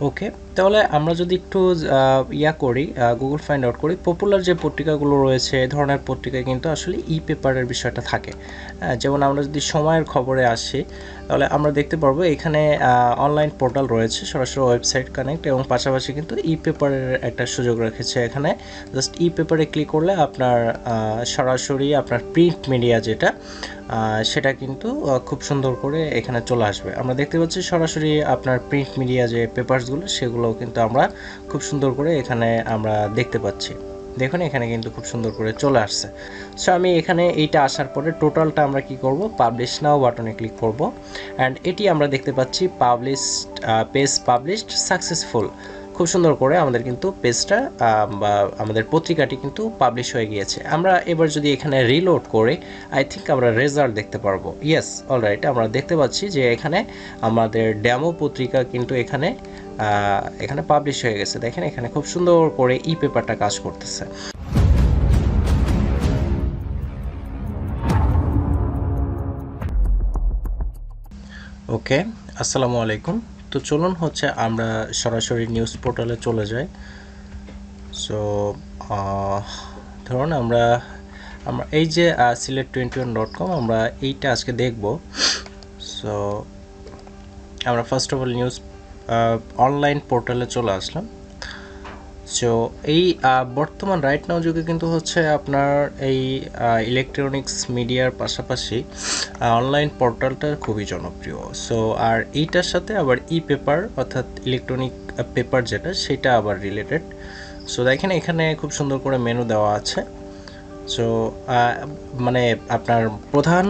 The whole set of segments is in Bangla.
ওকে তাহলে আমরা যদি একটু ইয়া করি গুগল ফাইন্ড আউট করি পপুলার যে পত্রিকাগুলো রয়েছে এ ধরনের পত্রিকায় কিন্তু আসলে ই পেপারের বিষয়টা থাকে। যেমন আমরা যদি সময়ের খবরে আসি তাহলে আমরা দেখতে পারব এখানে অনলাইন পোর্টাল রয়েছে, সরাসরি ওয়েবসাইট কানেক্ট এবং পাশাপাশি কিন্তু ই পেপারের একটা সুযোগ রেখেছে এখানে। জাস্ট ই পেপারে ক্লিক করলে আপনার সরাসরি আপনার প্রিন্ট মিডিয়া যেটা সেটা কিন্তু খুব সুন্দর করে এখানে চলে আসবে। আমরা দেখতে পাচ্ছি সরাসরি আপনার প্রিন্ট মিডিয়া যে পেপারসগুলো সেগুলো কিন্তু আমরা খুব সুন্দর করে এখানে আমরা দেখতে পাচ্ছি। দেখুন, এখানে কিন্তু খুব সুন্দর করে চলে আসছে। সো আমি এখানে এইটা আসার পরে টোটালটা আমরা কি করব? পাবলিশ নাও বাটনে ক্লিক করব। অ্যান্ড এটি আমরা দেখতে পাচ্ছি পাবলিশড পেজ পাবলিশড সাকসেসফুল খুব সুন্দর করে আমাদের কিন্তু পেজটা বা আমাদের পত্রিকাটি কিন্তু পাবলিশ হয়ে গিয়েছে। আমরা এবার যদি এখানে রিলোড করে আই থিঙ্ক আমরা রেজাল্ট দেখতে পারব। ইয়েস অলরাইট আমরা দেখতে পাচ্ছি যে এখানে আমাদের ড্যামো পত্রিকা কিন্তু এখানে এখানে পাবলিশ হয়ে গেছে। দেখেন এখানে খুব সুন্দর করে ই পেপারটা কাজ করতেছে। ওকে আসসালামু আলাইকুম। তো চলুন হচ্ছে আমরা সরাসরি নিউজ পোর্টালে চলে যাই। সো ধরুন আমরা আমরা এই যে Sylhet twenty one dot com আমরা এইটা আজকে দেখব। সো আমরা first of all news online পোর্টালে চলে আসলাম। সো এই বর্তমান রাইট নাও যুগে কিন্তু হচ্ছে আপনার এই ইলেকট্রনিক্স মিডিয়ার পাশাপাশি অনলাইন পোর্টালটা খুবই জনপ্রিয়। সো আর এইটার সাথে আবার ই পেপার অর্থাৎ ইলেকট্রনিক পেপার যেটা, সেটা আবার রিলেটেড সো দেখেন এখানে খুব সুন্দর করে মেনু দেওয়া আছে। সো মানে আপনার প্রধান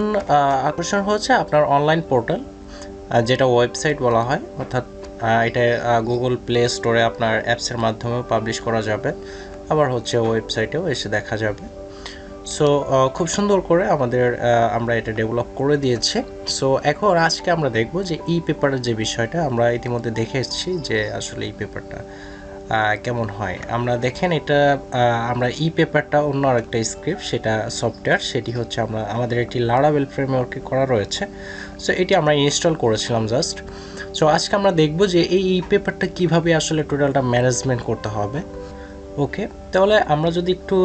আকর্ষণ হচ্ছে আপনার অনলাইন পোর্টাল যেটা ওয়েবসাইট বলা হয়, অর্থাৎ এটা গুগল প্লে স্টোরে আপনার অ্যাপসের মাধ্যমেও পাবলিশ করা যাবে। আবার হচ্ছে ওয়েবসাইটেও এসে দেখা যাবে। সো খুব সুন্দর করে আমাদের আমরা এটা ডেভেলপ করে দিয়েছি। সো এখন আজকে আমরা দেখব যে ই পেপারের যে বিষয়টা, আমরা ইতিমধ্যে দেখে এসেছি যে আসলে ই পেপারটা কেমন হয়। আমরা দেখেন এটা আমরা ই পেপারটা অন্য আরেকটা স্ক্রিপ্ট সেটা সফটওয়্যার সেটি হচ্ছে আমরা, আমাদের একটি লারাবেল ফ্রেমওয়ার্কে করা রয়েছে। সো এটি আমরা ইনস্টল করেছিলাম জাস্ট সো আজকে আমরা দেখব যে এই ই পেপারটা কীভাবে আসলে টোটালটা ম্যানেজমেন্ট করতে হবে। ওকে তাহলে আমরা যদি একটু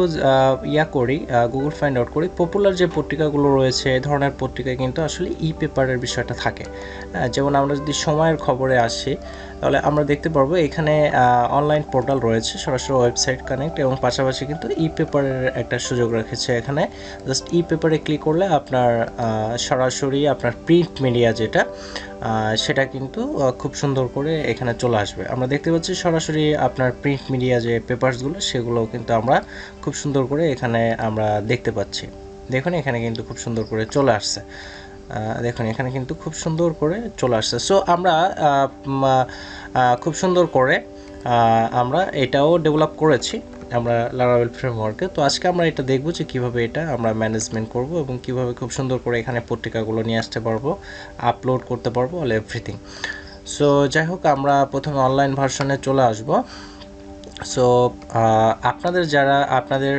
ইয়া করি গুগল ফাইন্ড আউট করি পপুলার যে পত্রিকাগুলো রয়েছে, এ ধরনের পত্রিকায় কিন্তু আসলে ই পেপারের বিষয়টা থাকে। যেমন আমরা যদি সময়ের খবরে আসি তাহলে আমরা দেখতে পারব এখানে অনলাইন পোর্টাল রয়েছে, সরাসরি ওয়েবসাইট কানেক্ট এবং পাশাপাশি কিন্তু ই পেপারের একটা সুযোগ রেখেছে এখানে। জাস্ট ই পেপারে ক্লিক করলে আপনার সরাসরি আপনার প্রিন্ট মিডিয়া যেটা সেটা কিন্তু খুব সুন্দর করে এখানে চলে আসবে। আমরা দেখতে পাচ্ছি সরাসরি আপনার প্রিন্ট মিডিয়া যে পেপারসগুলো সেগুলো কিন্তু আমরা খুব সুন্দর করে এখানে আমরা দেখতে পাচ্ছি। দেখুন, এখানে কিন্তু খুব সুন্দর করে চলে আসছে। দেখুন, এখানে কিন্তু খুব সুন্দর করে চলে আসছে। সো আমরা খুব সুন্দর করে আমরা এটাও ডেভেলপ করেছি, আমরা লারাবেল ফ্রেমওয়ার্কে তো আজকে আমরা এটা দেখব যে কীভাবে এটা আমরা ম্যানেজমেন্ট করব এবং কীভাবে খুব সুন্দর করে এখানে পত্রিকাগুলো নিয়ে আসতে পারব আপলোড করতে পারব অল এভরিথিং সো যাই হোক, আমরা প্রথমে অনলাইন ভার্সনে চলে আসব। সো আপনাদের যারা, আপনাদের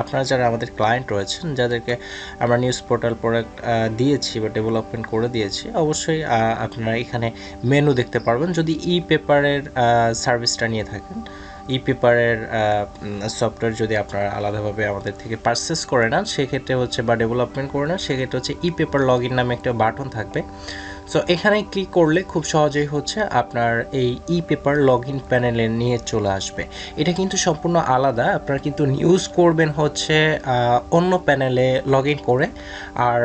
আপনারা যারা আমাদের ক্লায়েন্ট রয়েছেন, যাদেরকে আমরা নিউজ পোর্টাল প্রোডাক্ট দিয়েছি বা ডেভেলপমেন্ট করে দিয়েছি, অবশ্যই আপনারা এখানে মেনু দেখতে পারবেন। যদি ই পেপারের সার্ভিসটা নিয়ে থাকেন ই পেপারের সফটওয়্যার যদি আপনারা আলাদাভাবে আমাদের থেকে পারচেস করে নেন, সেক্ষেত্রে হচ্ছে বা ডেভেলপমেন্ট করে নেন, সেক্ষেত্রে হচ্ছে ই পেপার লগ ইন নামে একটা বাটন থাকবে। সো এখানে ক্লিক করলে খুব সহজেই হচ্ছে আপনার এই ই পেপার লগ ইন প্যানেলে নিয়ে চলে আসবে। এটা কিন্তু সম্পূর্ণ আলাদা। আপনারা কিন্তু নিউজ করবেন হচ্ছে অন্য প্যানেলে লগ ইন করে। আর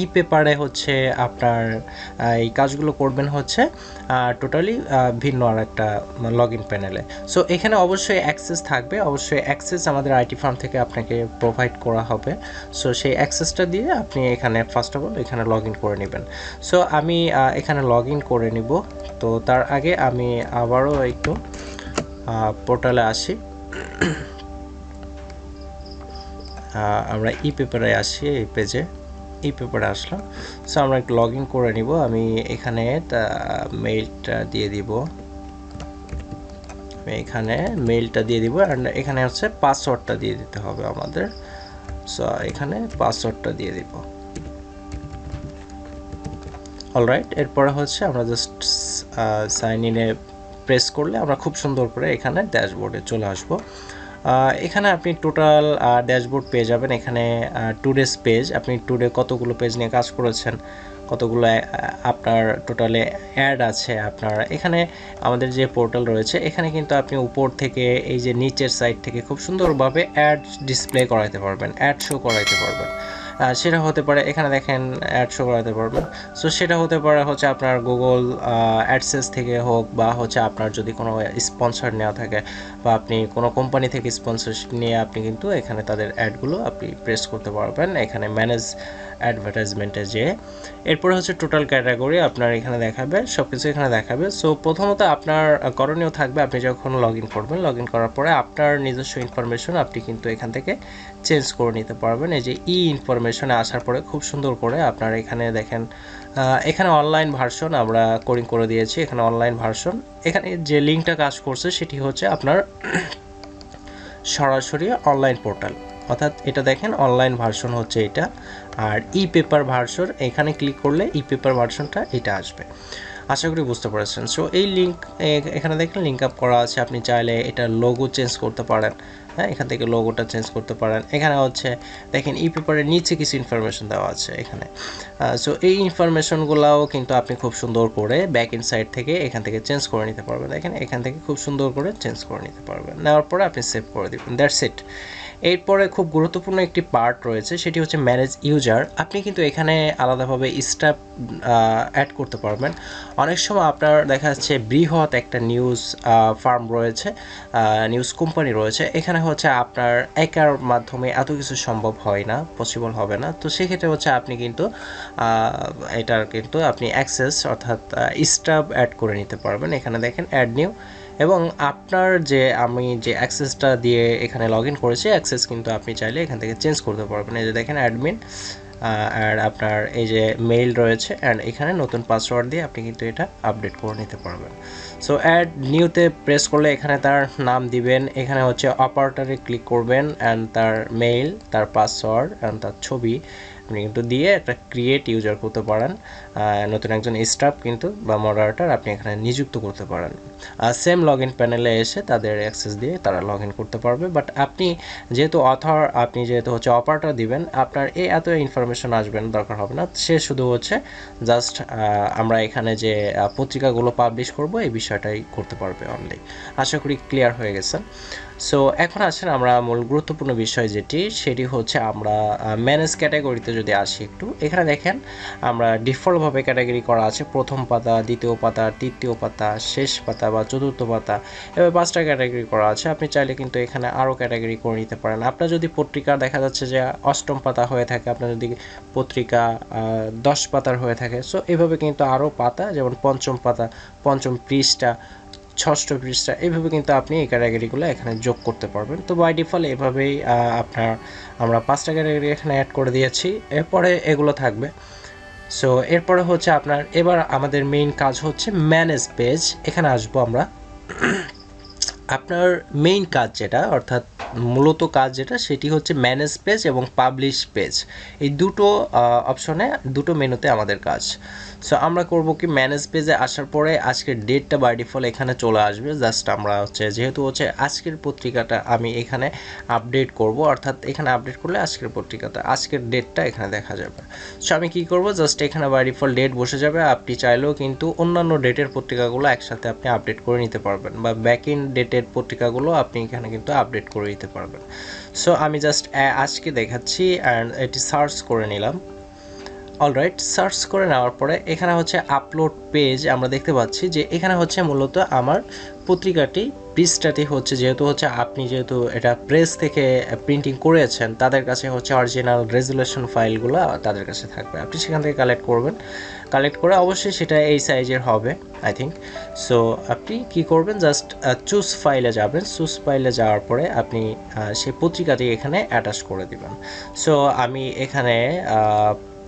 ই পেপারে হচ্ছে আপনার এই কাজগুলো করবেন হচ্ছে টোটালি ভিন্ন আর একটা লগ ইন প্যানেলে সো এখানে অবশ্যই অ্যাক্সেস থাকবে। অবশ্যই অ্যাক্সেস আমাদের আইটি ফার্ম থেকে আপনাকে প্রোভাইড করা হবে। সো সেই অ্যাক্সেসটা দিয়ে আপনি এখানে ফার্স্ট অফ অল এখানে লগ ইন করে নেবেন। সো আমি এখানে লগ করে নিব। তো তার আগে আমি আবারও একটু পোর্টালে আসি। আমরা ই পেপারে আসি, এই পেজে ই পেপারে আসলাম। সো আমরা একটু লগ করে নিব। আমি এখানে মেইলটা দিয়ে দিব। এখানে মেইলটা দিয়ে দিব। অ্যান্ড এখানে হচ্ছে পাসওয়ার্ডটা দিয়ে দিতে হবে আমাদের। সো এখানে পাসওয়ার্ডটা দিয়ে দিব। অলরাইট এরপরে হচ্ছে আমরা জাস্ট সাইন ইনে প্রেস করলে আমরা খুব সুন্দর করে এখানে ড্যাশবোর্ডে চলে আসব। এখানে আপনি টোটাল ড্যাশবোর্ড পেয়ে যাবেন। এখানে টুডেস পেজ আপনি টুডে কতগুলো পেজ নিয়ে কাজ করেছেন? কতগুলো আপনার টোটালে অ্যাড আছে, আপনার, এখানে আমাদের যে পোর্টাল রয়েছে, এখানে কিন্তু আপনি উপর থেকে এই যে নিচের সাইড থেকে খুব সুন্দরভাবে অ্যাড ডিসপ্লে করাইতে পারবেন অ্যাড শো করাইতে পারবেন। সেটা হতে পারে, এখানে দেখেন অ্যাড শো করাতে পারবেন সো সেটা হতে পারে হচ্ছে আপনার গুগল অ্যাডসেস থেকে হোক বা হচ্ছে আপনার যদি কোনো স্পন্সর নেওয়া থাকে বা আপনি কোনো কোম্পানি থেকে স্পন্সরশিপ নিয়ে আপনি কিন্তু এখানে তাদের অ্যাডগুলো আপনি প্রেস করতে পারবেন। এখানে ম্যানেজ অ্যাডভার্টাইজমেন্টে যে এরপরে হচ্ছে টোটাল ক্যাটাগরি আপনার এখানে দেখাবে সব কিছু এখানে দেখাবে। সো প্রথমত আপনার করণীয় থাকবে আপনি যখন লগ ইন করবেন লগ ইন করার পরে আপনার নিজস্ব ইনফরমেশন আপনি কিন্তু এখান থেকে চেঞ্জ করে নিতে পারবেন। এই যে ই ইনফরমেশনে আসার পরে খুব সুন্দর করে আপনার এখানে দেখেন এখানে অনলাইন ভার্সন আমরা কোডিং করে দিয়েছি, এখানে অনলাইন ভার্সন এখানে যে লিঙ্কটা কাজ করছে সেটি হচ্ছে আপনার সরাসরি অনলাইন পোর্টাল অর্থাৎ এটা দেখেন অনলাইন ভার্সন হচ্ছে এটা। আর ই পেপার ভার্সন এখানে ক্লিক করলে ই পেপার ভার্সনটা এটা আসবে। আশা করি বুঝতে পেরেছেন। সো এই লিঙ্ক এখানে দেখেন লিঙ্ক আপ করা আছে। আপনি চাইলে এটা লোগো চেঞ্জ করতে পারেন। হ্যাঁ এখান থেকে লোগোটা চেঞ্জ করতে পারেন। এখানে হচ্ছে, দেখেন ই পেপারের নিচে কিছু ইনফরমেশন দেওয়া আছে এখানে। সো এই ইনফরমেশনগুলোও কিন্তু আপনি খুব সুন্দর করে ব্যাক ইন সাইড থেকে এখান থেকে চেঞ্জ করে নিতে পারবেন। দেখেন, এখান থেকে খুব সুন্দর করে চেঞ্জ করে নিতে পারবেন। নেওয়ার পরে আপনি সেভ করে দেবেন। দ্যাটস ইট এরপরে খুব গুরুত্বপূর্ণ একটি পার্ট রয়েছে, সেটি হচ্ছে ম্যানেজ ইউজার আপনি কিন্তু এখানে আলাদাভাবে স্টাফ অ্যাড করতে পারবেন। অনেক সময় আপনার দেখা যাচ্ছে বৃহৎ একটা নিউজ ফার্ম রয়েছে নিউজ কোম্পানি রয়েছে। এখানে হচ্ছে আপনার একার মাধ্যমে এত কিছু সম্ভব হয় না পসিবল হবে না। তো সেক্ষেত্রে হচ্ছে আপনি কিন্তু এটার কিন্তু আপনি অ্যাক্সেস অর্থাৎ স্টাফ অ্যাড করে নিতে পারবেন। এখানে দেখেন অ্যাড নিউ এবং আপনার যে আমি যে অ্যাক্সেসটা দিয়ে এখানে লগ ইন করেছি, অ্যাক্সেস কিন্তু আপনি চাইলে এখান থেকে চেঞ্জ করতে পারবেন। এই যে দেখেন অ্যাডমিন আর আপনার এই যে মেইল রয়েছে অ্যান্ড এখানে নতুন পাসওয়ার্ড দিয়ে আপনি কিন্তু এটা আপডেট করে নিতে পারবেন। সো অ্যাড নিউতে প্রেস করলে এখানে তার নাম দিবেন, এখানে হচ্ছে অপারেটারে ক্লিক করবেন অ্যান্ড তার মেইল তার পাসওয়ার্ড অ্যান্ড তার ছবি আপনি কিন্তু দিয়ে একটা ক্রিয়েট ইউজার করতে পারেন নতুন একজন স্টাফ কিন্তু বা মডারেটার আপনি এখানে নিযুক্ত করতে পারেন। সেম লগ ইন প্যানেলে এসে তাদের অ্যাক্সেস দিয়ে তারা লগ ইন করতে পারবে। বাট আপনি যেহেতু অথর আপনি যেহেতু হচ্ছে অপারেটার দিবেন, আপনার এই এত ইনফরমেশন আসবেন দরকার হবে না। সে শুধু হচ্ছে জাস্ট আমরা এখানে যে পত্রিকাগুলো পাবলিশ করব, এই বিষয়টাই করতে পারবে অনলি আশা করি ক্লিয়ার হয়ে গেছে। সো এখন আসেন আমরা মূল গুরুত্বপূর্ণ বিষয় যেটি, সেটি হচ্ছে আমরা ম্যানেজ ক্যাটাগরিতে যদি আসি একটু, এখানে দেখেন আমরা ডিফল্টভাবে ক্যাটাগরি করা আছে, প্রথম পাতা, দ্বিতীয় পাতা, তৃতীয় পাতা, শেষ পাতা বা চতুর্থ পাতা, এবার পাঁচটা ক্যাটাগরি করা আছে। আপনি চাইলে কিন্তু এখানে আরও ক্যাটাগরি করে নিতে পারেন। আপনার যদি পত্রিকা দেখা যাচ্ছে যে অষ্টম পাতা হয়ে থাকে, আপনার যদি পত্রিকা দশ পাতার হয়ে থাকে সো এভাবে কিন্তু আরও পাতা, যেমন পঞ্চম পাতা, পঞ্চম পৃষ্ঠা ষষ্ঠ পৃষ্ঠা এইভাবে কিন্তু আপনি এই ক্যাটাগরিগুলো এখানে যোগ করতে পারবেন। তো বাই ডিফল্ট এভাবেই আপনার, আমরা পাঁচটা ক্যাটাগরি এখানে অ্যাড করে দিয়েছি। এরপরে এগুলো থাকবে। সো এরপরে হচ্ছে আপনার, এবার আমাদের মেইন কাজ হচ্ছে ম্যানেজ পেজ এখানে আসব আমরা। আপনার মেইন কাজ যেটা, অর্থাৎ মূলত কাজ যেটা, সেটি হচ্ছে ম্যানেজ পেজ এবং পাবলিশ পেজ এই দুটো অপশনে দুটো মেনুতে আমাদের কাজ। সো আমরা করব কি ম্যানেজ পেজে আসার পরে আজকের ডেটটা বাই ডিফল্ট এখানে চলে আসবে। জাস্ট আমরা হচ্ছে, যেহেতু হচ্ছে আজকের পত্রিকাটা আমি এখানে আপডেট করব, অর্থাৎ এখানে আপডেট করলে আজকের পত্রিকাটা, আজকের ডেটটা এখানে দেখা যাবে। সো আমি কি করব? জাস্ট এখানে বাই ডিফল্ট ডেট বসে যাবে। আপনি চাইলেও কিন্তু অন্যান্য ডেটের পত্রিকাগুলো একসাথে আপনি আপডেট করে নিতে পারবেন বা ব্যাক ইন ডেটের পত্রিকাগুলো আপনি এখানে কিন্তু আপডেট করে নিতে পারবেন। সো আমি জাস্ট আজকে দেখাচ্ছি অ্যান্ড এটি সার্চ করে নিলাম। অলরাইট সার্চ করে নেওয়ার পরে এখানে হচ্ছে আপলোড পেজ আমরা দেখতে পাচ্ছি যে এখানে হচ্ছে মূলত আমার পত্রিকাটি, পৃষ্ঠাটি হচ্ছে যেহেতু হচ্ছে আপনি যেহেতু এটা প্রেস থেকে প্রিন্টিং করেছেন, তাদের কাছে হচ্ছে অরিজিনাল রেজুলেশন ফাইলগুলো তাদের কাছে থাকবে। আপনি সেখান থেকে কালেক্ট করবেন। কালেক্ট করে অবশ্যই সেটা এই সাইজের হবে আই থিঙ্ক সো আপনি কি করবেন? জাস্ট চুজ ফাইলে যাবেন। চুজ ফাইলে যাওয়ার পরে আপনি সেই পত্রিকাটি এখানে অ্যাটাচ করে দিবেন। সো আমি এখানে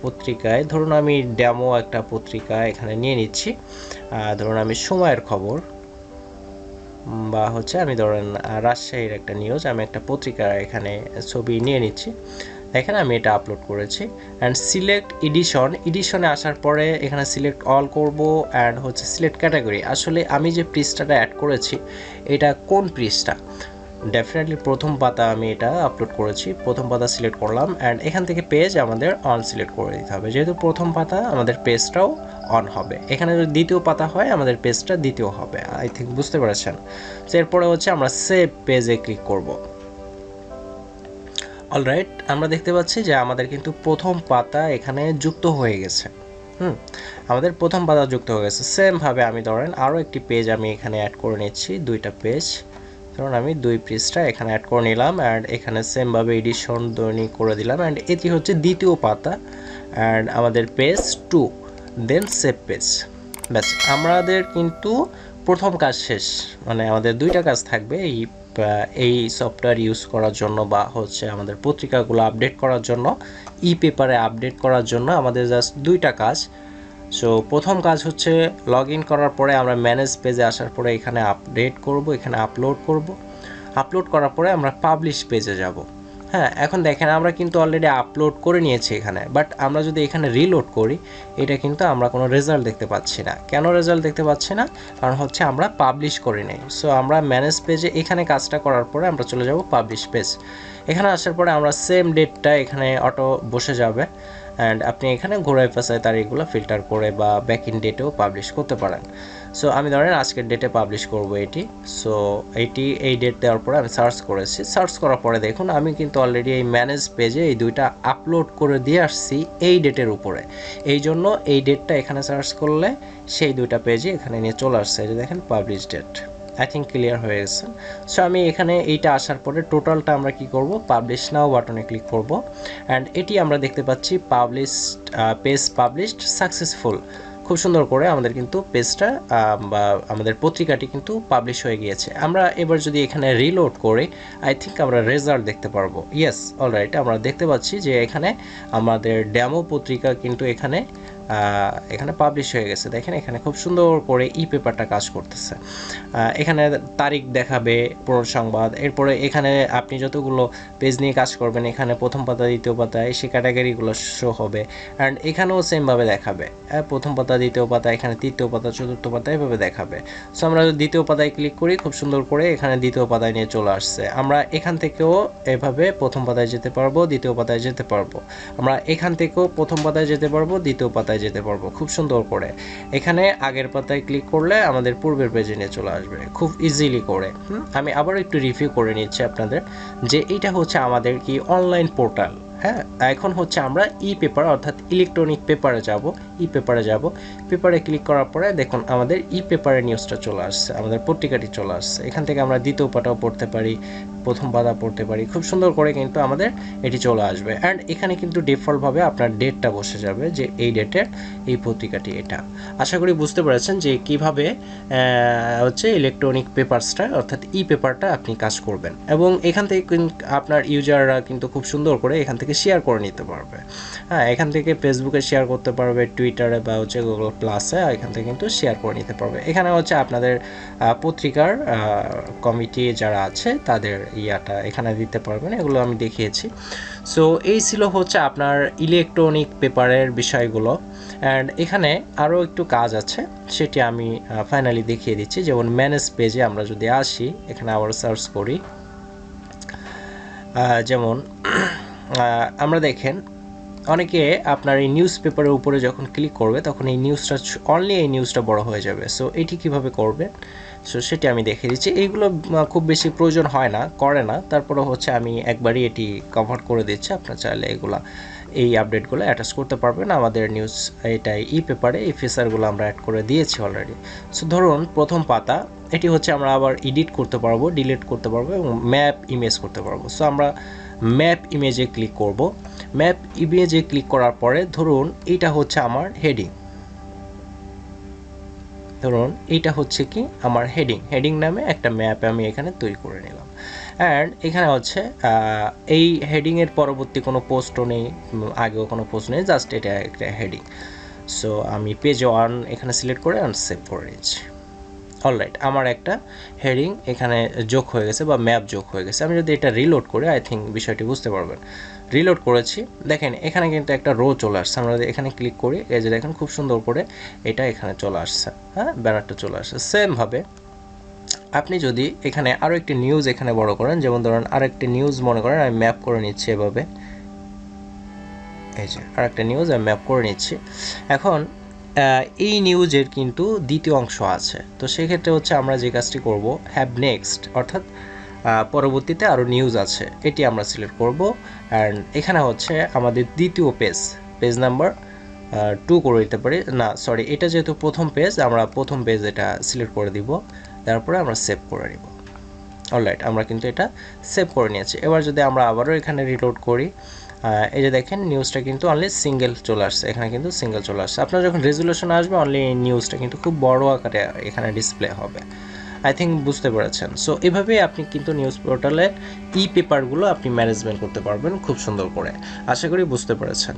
পত্রিকায়। ধরুন আমি ড্যামো একটা পত্রিকা এখানে নিয়ে নিচ্ছি। ধরুন আমি সময়ের খবর বা হচ্ছে আমি ধরেন রাজশাহীর একটা নিউজ আমি একটা পত্রিকা এখানে ছবি নিয়ে নিচ্ছি। এখানে আমি এটা আপলোড করেছি। অ্যান্ড সিলেক্ট এডিশন এডিশনে আসার পরে এখানে সিলেক্ট অল করব অ্যান্ড হচ্ছে সিলেক্ট ক্যাটাগরি আসলে আমি যে পৃষ্ঠাটা অ্যাড করেছি, এটা কোন পৃষ্ঠা? ডেফিনেটলি প্রথম পাতা আমি এটা আপলোড করেছি। প্রথম পাতা সিলেক্ট করলাম অ্যান্ড এখান থেকে পেজ আমাদের অন সিলেক্ট করে দিতে হবে। যেহেতু প্রথম পাতা আমাদের পেজটাও অন হবে। এখানে যদি দ্বিতীয় পাতা হয়, আমাদের পেজটা দ্বিতীয় হবে। আই থিঙ্ক বুঝতে পেরেছেন? তো এরপরে হচ্ছে আমরা সেভ পেজে ক্লিক করব। অলরাইট আমরা দেখতে পাচ্ছি যে আমাদের কিন্তু প্রথম পাতা এখানে যুক্ত হয়ে গেছে। হুম, আমাদের প্রথম পাতা যুক্ত হয়ে গেছে। সেমভাবে আমি ধরেন আরও একটি পেজ আমি এখানে অ্যাড করে নিচ্ছি, দুইটা পেজ ধরুন আমি দুই পেজটা এখানে অ্যাড করে নিলাম অ্যান্ড এখানে সেমভাবে এডিশন দৈনিক করে দিলাম অ্যান্ড এটি হচ্ছে দ্বিতীয় পাতা অ্যান্ড আমাদের page two then save page ব্যাস, আমাদের কিন্তু প্রথম কাজ শেষ। মানে আমাদের দুইটা কাজ থাকবে এই এই সফটওয়্যার ইউজ করার জন্য বা হচ্ছে আমাদের পত্রিকাগুলো আপডেট করার জন্য। ই পেপারে আপডেট করার জন্য আমাদের জাস্ট দুইটা কাজ। সো প্রথম কাজ হচ্ছে লগ ইন করার পরে আমরা ম্যানেজ পেজে আসার পরে এখানে আপডেট করব, এখানে আপলোড করব। আপলোড করার পরে আমরা পাবলিশ পেজে যাব। হ্যাঁ এখন দেখেন আমরা কিন্তু অলরেডি আপলোড করে নিয়েছি এখানে বাট আমরা যদি এখানে রিলোড করি, এটা কিন্তু আমরা কোনো রেজাল্ট দেখতে পাচ্ছি না। কেন রেজাল্ট দেখতে পাচ্ছি না? কারণ হচ্ছে আমরা পাবলিশ করি নাই। সো আমরা ম্যানেজ পেজে এখানে কাজটা করার পরে আমরা চলে যাব পাবলিশ পেজ এখানে আসার পরে আমরা সেম ডেটটা এখানে অটো বসে যাবে। অ্যান্ড আপনি এখানে ঘোরায় পেঁচায় তারিখগুলো ফিল্টার করে বা ব্যাক ইন ডেটেও পাবলিশ করতে পারেন। সো আমি ধরেন আজকের ডেটে পাবলিশ করব এটি। সো এটি এই ডেট দেওয়ার পরে আমি সার্চ করেছি। সার্চ করার পরে দেখুন, আমি কিন্তু অলরেডি এই ম্যানেজ পেজে এই দুইটা আপলোড করে দিয়ে আসছি এই ডেটের উপরে। এই জন্য এই ডেটটা এখানে সার্চ করলে সেই দুইটা পেজে এখানে নিয়ে চলে আসছে। দেখেন publish date I think clear হয়ে গেছে। সো আমি এখানে এইটা আসার পরে টোটালটা আমরা কি করব? পাবলিশ নাও বাটনে ক্লিক করব। অ্যান্ড এটি আমরা দেখতে পাচ্ছি পাবলিশড পেজ পাবলিশড সাকসেসফুল খুব সুন্দর করে আমাদের কিন্তু পেজটা বা আমাদের পত্রিকাটি কিন্তু পাবলিশ হয়ে গিয়েছে। আমরা এবার যদি এখানে রিলোড করে আই থিঙ্ক আমরা রেজাল্ট দেখতে পারব। ইয়েস অলরাইট আমরা দেখতে পাচ্ছি যে এখানে আমাদের ড্যামো পত্রিকা কিন্তু এখানে এখানে পাবলিশ হয়ে গেছে। দেখেন এখানে খুব সুন্দর করে ই পেপারটা কাজ করতেছে। এখানে তারিখ দেখাবে, পুরো সংবাদ, এরপরে এখানে আপনি যতগুলো পেজ নিয়ে কাজ করবেন, এখানে প্রথম পাতা, দ্বিতীয় পাতায় সেই ক্যাটাগরিগুলো শো হবে। অ্যান্ড এখানেও সেমভাবে দেখাবে। প্রথম পাতা, দ্বিতীয় পাতা, এখানে তৃতীয় পাতা, চতুর্থ পাতা এভাবে দেখাবে। সো আমরা দ্বিতীয় পাতায় ক্লিক করি, খুব সুন্দর করে এখানে দ্বিতীয় পাতায় নিয়ে চলে আসছে। আমরা এখান থেকেও এভাবে প্রথম পাতায় যেতে পারব, দ্বিতীয় পাতায় যেতে পারব। আমরা এখান থেকেও প্রথম পাতায় যেতে পারব, দ্বিতীয় পাতায় পাতায় যেতে পারব, খুব সুন্দর করে। এখানে আগের পাতায় ক্লিক করলে আমাদের পূর্বের পেজে নিয়ে চলে আসবে, খুব ইজিলি করে। আমি আবার একটু রিভিউ করে নিচ্ছি আপনাদের যে এটা হচ্ছে আমাদের কি অনলাইন পোর্টাল হ্যাঁ? এখন হচ্ছে আমরা ই পেপার অর্থাৎ ইলেকট্রনিক পেপারে যাব, ই পেপারে যাব। পেপারে ক্লিক করার পরে দেখুন আমাদের ই পেপারের নিউজটা চলে আসছে, আমাদের পত্রিকাটি চলে আসছে। এখান থেকে আমরা দ্বিতীয় পাতাও পড়তে পারি প্রথম পাতা পড়তে পারি। খুব সুন্দর করে কিন্তু আমাদের এটি চলে আসবে। অ্যান্ড এখানে কিন্তু ডিফল্টভাবে আপনার ডেটটা বসে যাবে যে এই ডেটের এই পত্রিকাটি এটা। আশা করি বুঝতে পেরেছেন যে কীভাবে হচ্ছে ইলেকট্রনিক পেপারসটা অর্থাৎ ই পেপারটা আপনি কাজ করবেন। এবং এখান থেকে আপনার ইউজাররা কিন্তু খুব সুন্দর করে এখান থেকে শেয়ার করে নিতে পারবে। হ্যাঁ এখান থেকে ফেসবুকে শেয়ার করতে পারবে টুইটারে বা হচ্ছে গুগল প্লাসে এখান থেকে কিন্তু শেয়ার করে নিতে পারবে। এখানে হচ্ছে আপনাদের পত্রিকার কমিটি যারা আছে তাদের ইয়াটা এখানে দিতে পারবেন, এগুলো আমি দেখিয়েছি। সো এই ছিল হচ্ছে আপনার ইলেকট্রনিক পেপারের বিষয়গুলো। অ্যান্ড এখানে আরও একটু কাজ আছে, সেটি আমি ফাইনালি দেখিয়ে দিচ্ছি। যেমন ম্যানেজ পেজে আমরা যদি আসি, এখানে আবার সার্চ করি। যেমন আমরা দেখেন অনেকে আপনার এই নিউজ পেপারের উপরে যখন ক্লিক করবে, তখন এই নিউজটা অনলি এই নিউজটা বড় হয়ে যাবে। সো এটি কীভাবে করবে? সো সেটি আমি দেখে দিচ্ছি। এইগুলো খুব বেশি প্রয়োজন হয় না, করে না। তারপরে হচ্ছে আমি একবারই এটি কভার করে দিচ্ছি। আপনার চাইলে এগুলা, এই আপডেটগুলো অ্যাটাচ করতে পারবেন। আমাদের নিউজ এটাই ই পেপারে এই ফিচারগুলো আমরা অ্যাড করে দিয়েছি অলরেডি সো ধরুন, প্রথম পাতা, এটি হচ্ছে আমরা আবার এডিট করতে পারব ডিলিট করতে পারব এবং ম্যাপ ইমেজ করতে পারব। সো আমরা ম্যাপ ইমেজে ক্লিক করব। ম্যাপ ইমেজে ক্লিক করার পরে ধরুন এটা হচ্ছে আমার হেডিং। ধরুন এইটা হচ্ছে কি আমার হেডিং। হেডিং নামে একটা ম্যাপ আমি এখানে তৈরি করে নিলাম। অ্যান্ড এখানে হচ্ছে এই হেডিংয়ের পরবর্তী কোনো পোস্টও নেই, আগেও কোনো পোস্ট নেই, জাস্ট এটা একটা হেডিং। সো আমি পেজ ওয়ান এখানে সিলেক্ট করে অ্যান্ড সেভ করে নিচ্ছি অলরাইট, আমার একটা হেডিং এখানে যোগ হয়ে গেছে বা ম্যাপ যোগ হয়ে গেছে। আমি যদি এটা রিলোড করি, আই থিঙ্ক বিষয়টি বুঝতে পারবেন। রিলোড করেছি। দেখেন, এখানে কিন্তু একটা রো চলে আসছে। আমরা এখানে ক্লিক করি, এই যে দেখেন, খুব সুন্দর করে এটা এখানে চলে আসছে। হ্যাঁ ব্যানারটা চলে আসছে। সেমভাবে আপনি যদি এখানে আরও একটি নিউজ এখানে বড় করেন, যেমন ধরেন আরেকটি নিউজ মনে করেন, আমি ম্যাপ করে নিচ্ছি এভাবে। এই যে আরেকটা নিউজ আমি ম্যাপ করে নিচ্ছি। এখন এই নিউজের কিন্তু দ্বিতীয় অংশ আছে। তো সেক্ষেত্রে হচ্ছে আমরা যে কাজটি করব হ্যাভ নেক্সট অর্থাৎ পরবর্তীতে আরও নিউজ আছে। এটি আমরা সিলেক্ট করব। অ্যান্ড এখানে হচ্ছে আমাদের দ্বিতীয় পেজ পেজ নাম্বার টু করে দিতে পারি। না সরি এটা যেহেতু প্রথম পেজ আমরা প্রথম পেজ এটা সিলেক্ট করে দিব। তারপরে আমরা সেভ করে নিব। অলরাইট আমরা কিন্তু এটা সেভ করে নিয়েছি। এবার যদি আমরা আবারও এখানে রিলোড করি এই যে দেখেন নিউজটা কিন্তু অনলি সিঙ্গেল চলে আসছে। এখানে কিন্তু সিঙ্গেল চলে আসছে। আপনার যখন রেজুলেশন আসবে অনলি নিউজটা কিন্তু খুব বড় আকারে এখানে ডিসপ্লে হবে। আই থিঙ্ক বুঝতে পেরেছেন। সো এভাবে আপনি কিন্তু নিউজ পোর্টালের ই পেপারগুলো আপনি ম্যানেজমেন্ট করতে পারবেন খুব সুন্দর করে। আশা করি বুঝতে পেরেছেন।